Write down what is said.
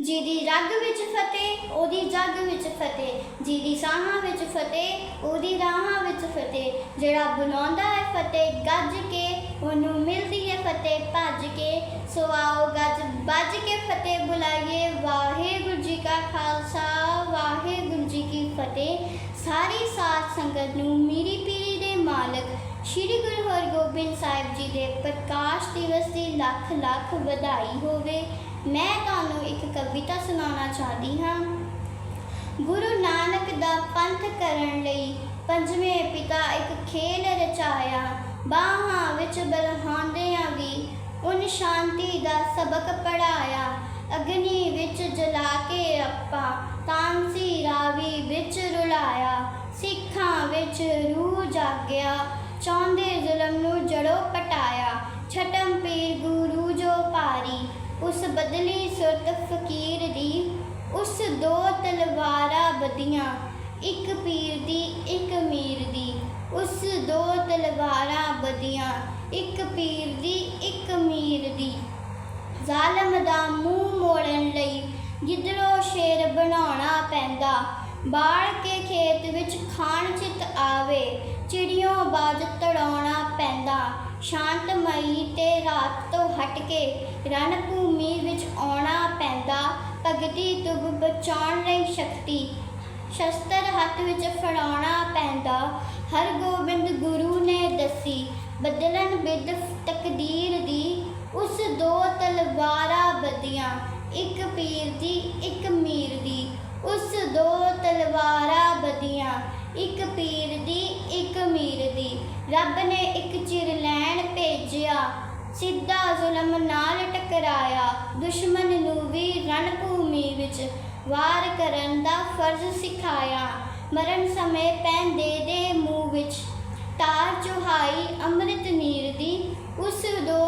ਜਿਹਦੀ ਰੱਗ ਵਿੱਚ ਫਤਿਹ, ਉਹਦੀ ਜੱਗ ਵਿੱਚ ਫਤਿਹ, ਜਿਹਦੀ ਸਾਹਾਂ ਵਿੱਚ ਫਤਿਹ, ਉਹਦੀ ਰਾਹਾਂ ਵਿੱਚ ਫਤਿਹ। ਜਿਹੜਾ ਬੁਲਾਉਂਦਾ ਹੈ ਫਤਿਹ, ਗੱਜ ਕੇ, ਉਹਨੂੰ ਮਿਲਦੀ ਹੈ ਫਤਿਹ, ਭੱਜ ਕੇ। ਸੋ ਆਓ ਗੱਜ, ਵੱਜ ਕੇ ਫਤਿਹ ਬੁਲਾਈਏ। ਵਾਹਿਗੁਰੂ ਜੀ ਕਾ ਖਾਲਸਾ, ਵਾਹਿਗੁਰੂ ਜੀ ਕੀ ਫਤਿਹ। ਸਾਰੀ ਸਾਥ ਸੰਗਤ ਨੂੰ ਮੀਰੀ ਪੀਰੀ ਦੇ ਮਾਲਕ, ਸ਼੍ਰੀ ਗੁਰੂ ਹਰਗੋਬਿੰਦ ਸਾਹਿਬ ਜੀ ਦੇ ਪ੍ਰਕਾਸ਼ ਦਿਵਸ ਦੀ ਲੱਖ ਲੱਖ ਵਧਾਈ ਹੋਵੇ। ਮੈਂ ਤੁਹਾਨੂੰ ਇੱਕ ਕਵਿਤਾ ਸੁਣਾਉਣਾ ਚਾਹਦੀ ਹਾਂ। ਗੁਰੂ ਨਾਨਕ ਦਾ ਪੰਥ ਕਰਨ ਲਈ ਪੰਜਵੇਂ ਪਿਤਾ ਇੱਕ ਖੇਲ ਰਚਾਇਆ। ਬਾਹਾਂ ਵਿੱਚ ਬਲਹਾਉਂਦਿਆਂ ਵੀ ਉਹਨ ਸ਼ਾਂਤੀ ਦਾ ਸਬਕ ਪੜਾਇਆ ਅਗਨੀ ਵਿੱਚ ਜਲਾ ਕੇ ਰੱਪਾ ਤਾਂਸੀ ਰਾਵੀ ਵਿੱਚ ਰੁਲਾਇਆ। ਸਿੱਖਾਂ ਵਿੱਚ ਰੂਹ ਜਾਗਿਆ। ਚਾਹੁੰਦੇ ਜ਼ੁਲਮ ਨੂੰ ਜੜੋਂ ਪਟਾਇਆ। ਛਟਮ ਪੀਰ ਗੁਰੂ ਉਸ ਬਦਲੀ ਸੁਰਤ ਫਕੀਰ ਦੀ, ਉਸ ਦੋ ਤਲਵਾਰਾਂ ਬਦੀਆਂ ਇੱਕ ਪੀਰ ਦੀ, ਇੱਕ ਮੀਰ ਦੀ। ਉਸ ਦੋ ਤਲਵਾਰਾਂ ਬਦੀਆਂ ਇੱਕ ਪੀਰ ਦੀ, ਇੱਕ ਮੀਰ ਦੀ। ਜ਼ਾਲਮ ਦਾ ਮੂੰਹ ਮੋੜਨ ਲਈ ਗਿੱਦੜੋਂ ਸ਼ੇਰ ਬਣਾਉਣਾ ਪੈਂਦਾ। ਬਾੜ ਕੇ ਖੇਤ ਵਿੱਚ ਖਾਣ ਚਿਤ ਆਵੇ ਚਿੜੀਆਂ ਬਾਜ ਤੜਾਉਣਾ ਪੈਂਦਾ। ਸ਼ਾਂਤਮਈ ਤੇ ਰਾਤ ਹਟ ਕੇ ਰਣ ਭੂਮੀ ਵਿੱਚ ਆਉਣਾ ਪੈਂਦਾ। ਭਗਤੀ ਤੁਗ ਬਚਾਉਣ ਲਈ ਸ਼ਕਤੀ, ਸ਼ਸਤਰ ਹੱਥ ਵਿੱਚ ਫੜਾਉਣਾ ਪੈਂਦਾ। ਹਰ ਗੋਬਿੰਦ ਗੁਰੂ ਨੇ ਦੱਸੀ, ਬਦਲਣ ਬਿਦ ਤਕਦੀਰ ਦੀ, ਉਸ ਦੋ ਤਲਵਾਰਾਂ ਬਦੀਆਂ ਇੱਕ ਪੀਰ ਦੀ, ਇੱਕ ਮੀਰ ਦੀ। ਉਸ ਦੋ ਤਲਵਾਰਾਂ ਬਦੀਆਂ ਇੱਕ ਪੀਰ ਦੀ, ਇੱਕ ਮੀਰ ਦੀ। ਰੱਬ ਨੇ ਇੱਕ ਚਿਰ ਲੈਣ ਭੇਜਿਆ ਸਿੱਧਾ ਜ਼ੁਲਮ ਨਾਲ ਟਕਰਾਇਆ। ਦੁਸ਼ਮਣ ਨੂੰ ਵੀ ਰਣ ਭੂਮੀ ਵਿੱਚ ਵਾਰ ਕਰਨ ਦਾ ਫਰਜ਼ ਸਿਖਾਇਆ। ਮਰਨ ਸਮੇਂ ਪੈਂਦੇ ਦੇ ਮੂੰਹ ਵਿੱਚ ਤਾਰ ਚੁਹਾਈ ਅੰਮ੍ਰਿਤ ਨੀਰ ਦੀ ਉਸ ਦੋ